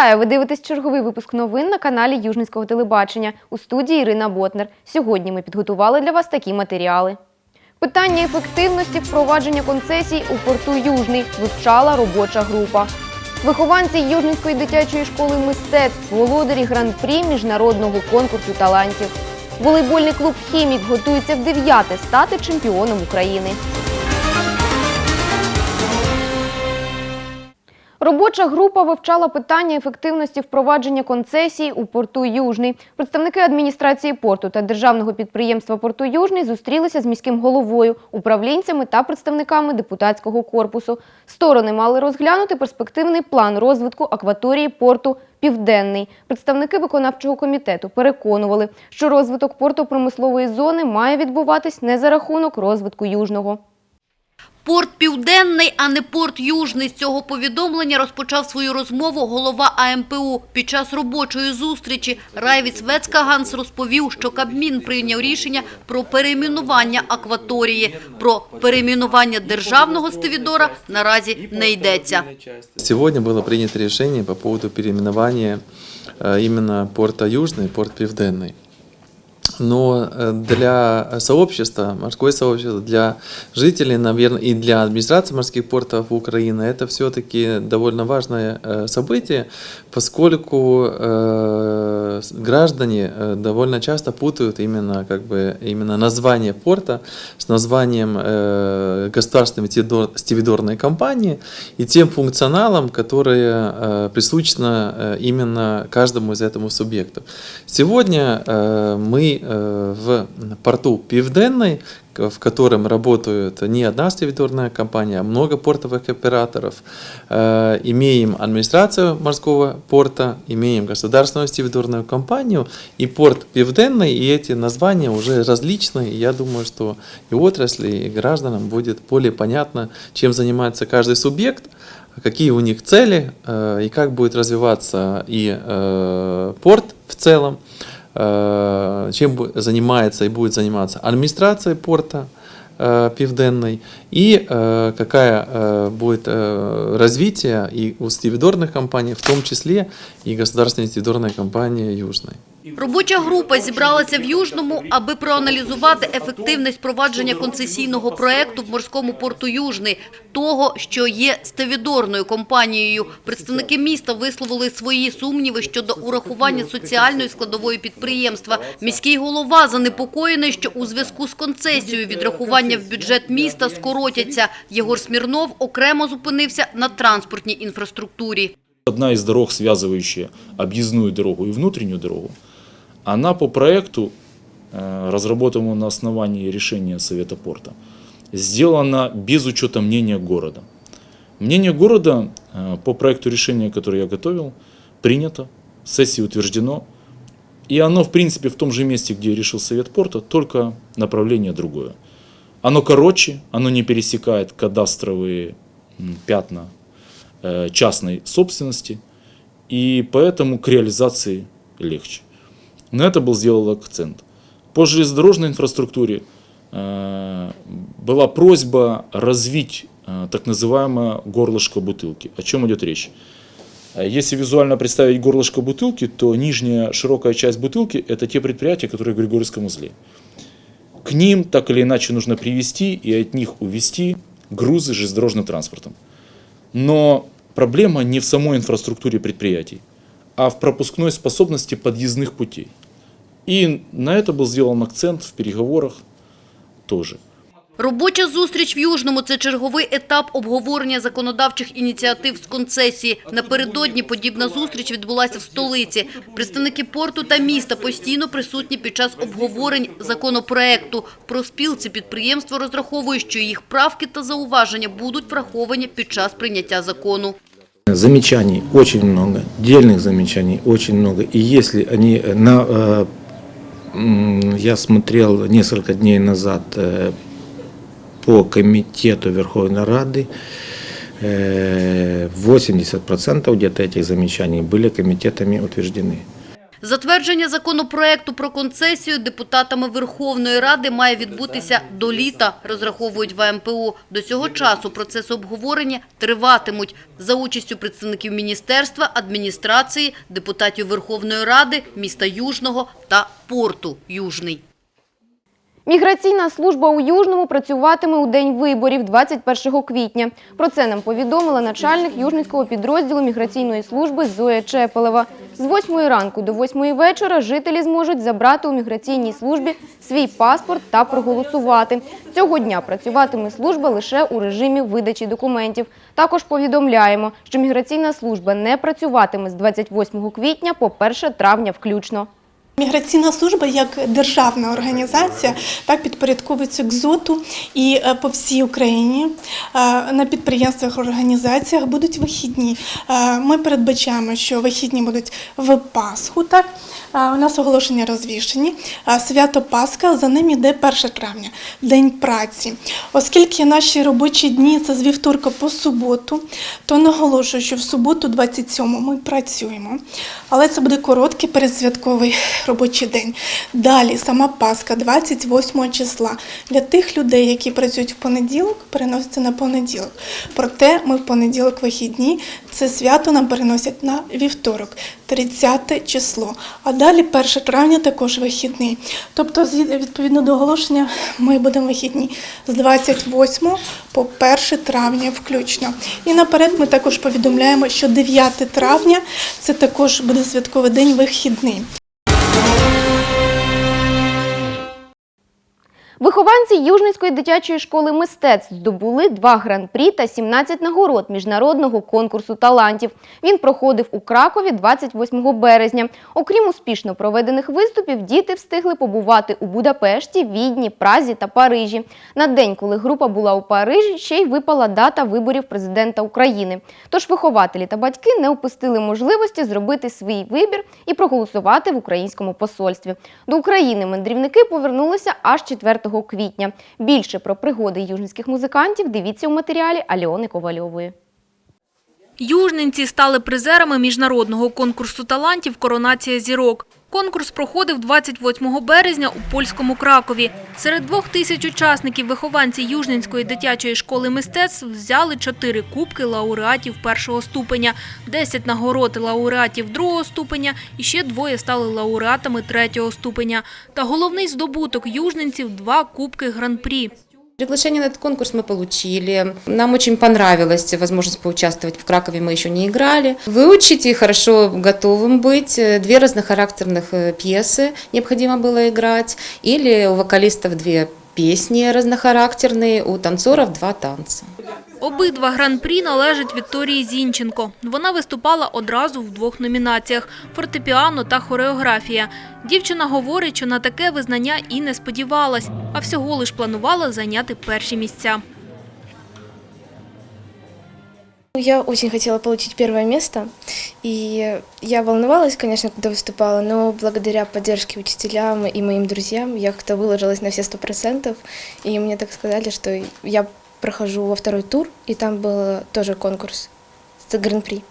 Вітаю! Ви дивитесь черговий випуск новин на каналі Южницького телебачення у студії Ірина Ботнер. Сьогодні ми підготували для вас такі матеріали. Питання ефективності впровадження концесій у порту Южний вивчала робоча група. Вихованці Южницької дитячої школи мистецтв володарі гран-прі міжнародного конкурсу талантів. Волейбольний клуб Хімік готується в дев'яте стати чемпіоном України. Робоча група вивчала питання ефективності впровадження концесій у порту Южний. Представники адміністрації порту та державного підприємства порту Южний зустрілися з міським головою, управлінцями та представниками депутатського корпусу. Сторони мали розглянути перспективний план розвитку акваторії порту Південний. Представники виконавчого комітету переконували, що розвиток порту-промислової зони має відбуватись не за рахунок розвитку южного. Порт Південний, а не порт Южний. З цього повідомлення розпочав свою розмову голова АМПУ. Під час робочої зустрічі Райвіц Вецкаганс розповів, що Кабмін прийняв рішення про перейменування акваторії. Про перейменування державного стивідора наразі не йдеться. Сегодня было принято решение по поводу переименования э, именно порта Южный, порт Південний. Но э, для сообщества, морское сообщество, для жителей, наверное, и для администрации морских портов Украины это все-таки довольно важное э, событие, поскольку э, с- граждане э, довольно часто путают именно, как бы, именно название порта с названием э, государственной стивидор- стивидорной компании и тем функционалом, которые э, присущно э, именно каждому из этому субъектов. Сегодня э, мы э, в порту Пивденной, к- в котором работают не одна стивидорная компания, а много портовых операторов, э, имеем администрацию морского порта, имеем государственную стивидорную компанию и порт Пивденный, и эти названия уже различные. И Я думаю, что и отрасли, и гражданам будет более понятно, чем занимается каждый субъект, какие у них цели э, и как будет развиваться и э, порт в целом, чем бу- занимается и будет заниматься администрация порта э, Пивденной и э, какая э, будет э, развитие и у стивидорных компаний, в том числе и государственной стивидорной компании Южной. Робоча група зібралася в Южному, аби проаналізувати ефективність провадження концесійного проекту в морському порту Южний, того, що є стевідорною компанією. Представники міста висловили свої сумніви щодо урахування соціальної складової підприємства. Міський голова занепокоєний, що у зв'язку з концесією відрахування в бюджет міста скоротяться. Єгор Смірнов окремо зупинився на транспортній інфраструктурі. Одна из дорог, связывающая объездную дорогу и внутреннюю дорогу, она по проекту, э, разработанному на основании решения Совета порта, сделана без учета мнения города. Мнение города э, по проекту решения, которое я готовил, принято, сессии утверждено, и оно, в принципе, в том же месте, где решил Совет порта, только направление другое. Оно короче, оно не пересекает кадастровые пятна э, частной собственности, и поэтому к реализации легче. На это был сделан акцент. По железнодорожной инфраструктуре э, была просьба развить э, так называемое горлышко бутылки. О чем идет речь? Э, Если визуально представить горлышко бутылки, то нижняя широкая часть бутылки – это те предприятия, которые в Григорьевском узле. К ним так или иначе нужно привести и от них увести грузы железнодорожным транспортом. Но проблема не в самой инфраструктуре предприятий, а в пропускной способности подъездных путей. И на это был сделан акцент в переговорах тоже. Робоча зустріч в Южному – це черговий етап обговорення законодавчих ініціатив з концесії. Напередодні подібна зустріч відбулася в столиці. Представники порту та міста постійно присутні під час обговорень законопроекту. Про спілці підприємство розраховує, що їх правки та зауваження будуть враховані під час прийняття закону. Замечаний очень много, дельных замечаний очень много. И если они э, на, э, м, я смотрел несколько дней назад э, по комитету Верховной Рады, э, 80% где-то этих замечаний были комитетами утверждены. Затвердження законопроекту про концесію депутатами Верховної Ради має відбутися до літа, розраховують в АМПУ. До цього часу процеси обговорення триватимуть за участю представників міністерства, адміністрації, депутатів Верховної Ради, міста Южного та порту Южний. Міграційна служба у Южному працюватиме у день виборів 21 квітня. Про це нам повідомила начальник Южницького підрозділу міграційної служби Зоя Чепелева. З 8 ранку до 8 вечора жителі зможуть забрати у міграційній службі свій паспорт та проголосувати. Цього дня працюватиме служба лише у режимі видачі документів. Також повідомляємо, що міграційна служба не працюватиме з 28 квітня по 1 травня включно. Міграційна служба як державна організація так підпорядковується КЗОТу і е, по всій Україні е, на підприємствах, організаціях будуть вихідні. Е, Ми передбачаємо, що вихідні будуть в Пасху. Так у нас оголошення розвішені. Свято Пасха за ним іде 1 травня, день праці. Оскільки наші робочі дні це з вівторка по суботу, то наголошую, що в суботу, 27 ми працюємо. Але це буде короткий передсвятковий робочий день. Далі сама Пасха, 28 числа. Для тих людей, які працюють в понеділок, переноситься на понеділок. Проте ми в понеділок вихідні. Це свято нам переносять на вівторок, 30 число. А далі 1 травня також вихідний. Тобто, відповідно до оголошення, ми будемо вихідні з 28 по 1 травня включно. І наперед ми також повідомляємо, що 9 травня це також буде святковий день вихідний. Вихованці Южницької дитячої школи мистецтв здобули два гран-прі та 17 нагород міжнародного конкурсу талантів. Він проходив у Кракові 28 березня. Окрім успішно проведених виступів, діти встигли побувати у Будапешті, Відні, Празі та Парижі. На день, коли група була у Парижі, ще й випала дата виборів президента України. Тож вихователі та батьки не упустили можливості зробити свій вибір і проголосувати в українському посольстві. До України мандрівники повернулися аж 4 квітня. Більше про пригоди южницьких музикантів дивіться у матеріалі Альони Ковальової. Южненці стали призерами міжнародного конкурсу талантів «Коронація зірок». Конкурс проходив 28 березня у польському Кракові. Серед двох тисяч учасників вихованці Южненської дитячої школи мистецтв взяли чотири кубки лауреатів першого ступеня, 10 нагород лауреатів другого ступеня і ще двоє стали лауреатами третього ступеня. Та головний здобуток южненців – два кубки гран-прі. Приглашение на этот конкурс мы получили. Нам очень понравилась возможность поучаствовать. В Кракове мы еще не играли. Выучить и хорошо готовым быть. Две разнохарактерных э, пьесы необходимо было играть. Или у вокалистов две песни разнохарактерные, у танцоров два танца. Обидва гран-прі належать Вікторії Зінченко. Вона виступала одразу в двох номінаціях – фортепіано та хореографія. Дівчина говорить, що на таке визнання і не сподівалась, а всього лиш планувала зайняти перші місця. Я очень хотела получить первое место, и я волновалась, конечно, когда выступала, но благодаря поддержке учителям и моим друзьям я как-то на все сто процентов, и мне так сказали, что я прохожу во второй тур, и там был тоже конкурс с гран-при.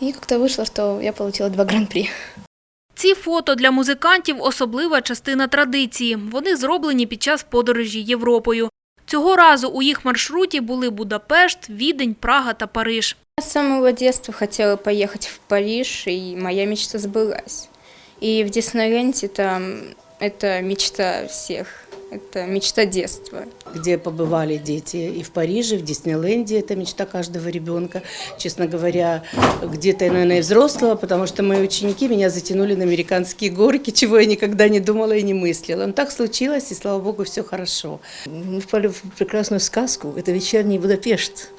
И как-то вышло, что я получила два гран-при. Ці фото для музикантів – особлива частина традиції. Вони зроблені під час подорожі Європою. Цього разу у їх маршруті були Будапешт, Відень, Прага та Париж. Я с самого детства хотела поехать в Париж, и моя мечта сбылась. И в Диснейленде там это мечта всех, Это мечта детства. где побывали дети и в Париже, в Диснейленде. Это мечта каждого ребенка. Честно говоря, где-то, наверное, и взрослого, потому что мои ученики меня затянули на американские горки, чего я никогда не думала и не мыслила. Но так случилось, и слава богу, все хорошо. Мы впали в прекрасную сказку. Это вечерний Будапешт.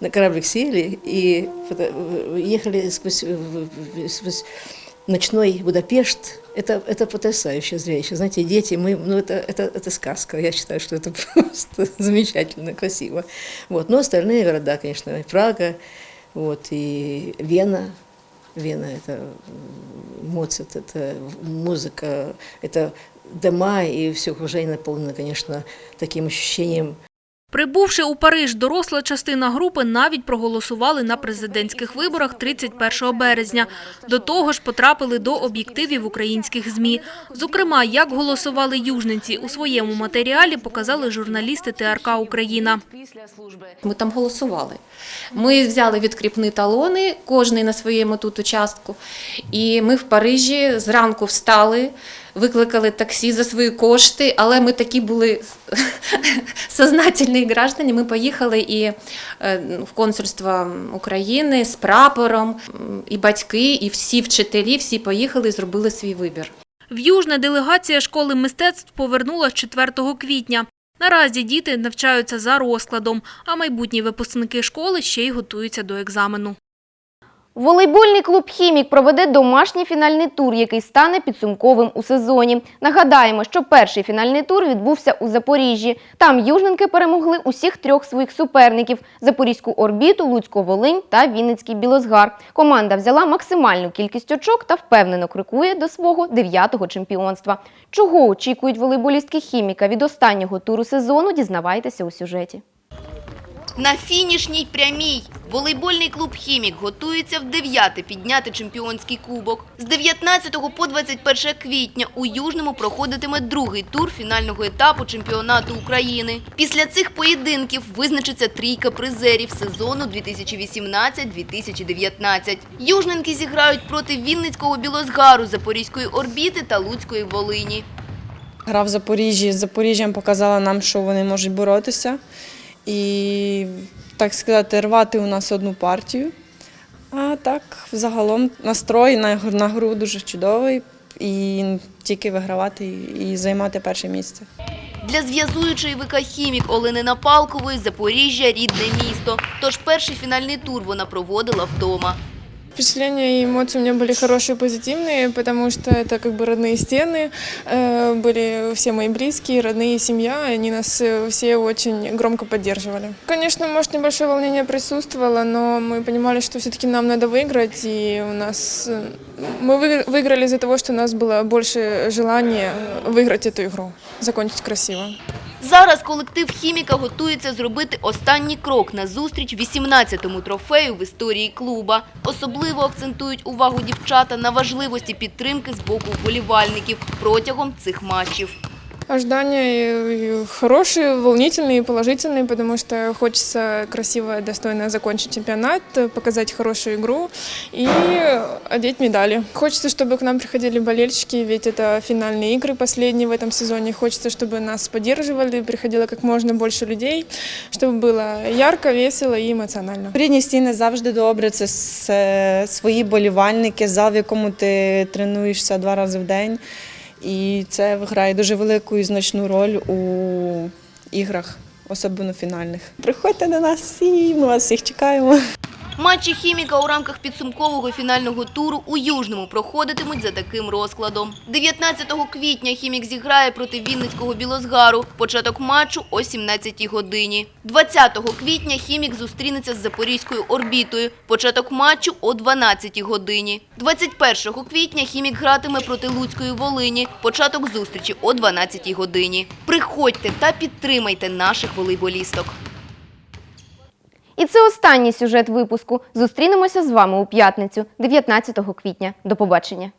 На кораблик сели и фото- ехали сквозь, в- в- сквозь ночной Будапешт. Это, это потрясающее зрелище. Знаете, дети, мы, ну, это, это, это сказка. Я считаю, что это просто замечательно, красиво. Вот. Но остальные города, конечно, и Прага, вот, и Вена. Вена – это м, Моцарт, это музыка, это дома, и все окружение наполнено, конечно, таким ощущением Прибувши у Париж, доросла частина групи навіть проголосували на президентських виборах 31 березня. До того ж потрапили до об'єктивів українських ЗМІ. Зокрема, як голосували южненці у своєму матеріалі, показали журналісти ТРК «Україна». Ми там голосували. Ми взяли відкріпні талони, кожний на своєму тут участку. І ми в Парижі зранку встали, викликали таксі за свої кошти, але ми такі були сознательні граждані. Ми поїхали і е, в консульство України з прапором, і батьки, і всі вчителі, всі поїхали і зробили свій вибір. В Южне делегація школи мистецтв повернулась 4 квітня. Наразі діти навчаються за розкладом, а майбутні випускники школи ще й готуються до екзамену. Волейбольний клуб «Хімік» проведе домашній фінальний тур, який стане підсумковим у сезоні. Нагадаємо, що перший фінальний тур відбувся у Запоріжжі. Там южненки перемогли усіх трьох своїх суперників – Запорізьку орбіту, Луцьку Волинь та Вінницький Білозгар. Команда взяла максимальну кількість очок та впевнено крокує до свого дев'ятого чемпіонства. Чого очікують волейболістки «Хіміка» від останнього туру сезону, дізнавайтеся у сюжеті. На фінішній прямій волейбольний клуб «Хімік» готується в дев'яте підняти чемпіонський кубок. З 19 по 21 квітня у Южному проходитиме другий тур фінального етапу чемпіонату України. Після цих поєдинків визначиться трійка призерів сезону 2018-2019. Южненки зіграють проти Вінницького Білозгару, Запорізької орбіти та Луцької Волині. Гра в Запоріжжі з Запоріжжям показала нам, що вони можуть боротися. І, так сказати, рвати у нас одну партію. А так, взагалом, настрой на, на гру дуже чудовий. І тільки вигравати і- займати перше місце. Для зв'язуючої ВК «Хімік» Олени Напалкової Запоріжжя – рідне місто. Тож перший фінальний тур вона проводила вдома. Впечатления и эмоции у меня были хорошие, позитивные, потому что это как бы родные стены, э, были все мои близкие, родные, семья, и они нас э, все очень громко поддерживали. Конечно, может, небольшое волнение присутствовало, но мы понимали, что все-таки нам надо выиграть, и у нас э, мы выигр- выиграли из-за того, что у нас было больше желания выиграть эту игру, закончить красиво. Зараз колектив «Хіміка» готується зробити останній крок на зустріч 18-му трофею в історії клуба. Особливо акцентують увагу дівчата на важливості підтримки з боку вболівальників протягом цих матчів. Ожидания э, хорошие, волнительные и положительные, потому что хочется красиво, достойно закончить чемпионат, э, показать хорошую игру и одеть медали. Хочется, чтобы к нам приходили болельщики, ведь это финальные игры последние в этом сезоне. Хочется, чтобы нас поддерживали, приходило как можно больше людей, чтобы было ярко, весело и эмоционально. Рідні стіни завжди добре. Це с- е, свої болівальники, зал, в якому ти тренуєшся два рази в день. І це грає дуже велику і значну роль у іграх, особливо фінальних. Приходьте до нас всі, ми вас всіх чекаємо. Матчі «Хіміка» у рамках підсумкового фінального туру у Южному проходитимуть за таким розкладом. 19 квітня «Хімік» зіграє проти Вінницького Білозгару. Початок матчу о 17 годині. 20 квітня «Хімік» зустрінеться з Запорізькою орбітою. Початок матчу о 12 годині. 21 квітня «Хімік» гратиме проти Луцької Волині. Початок зустрічі о 12 годині. Приходьте та підтримайте наших волейболісток. І це останній сюжет випуску. Зустрінемося з вами у п'ятницю, 19 квітня. До побачення.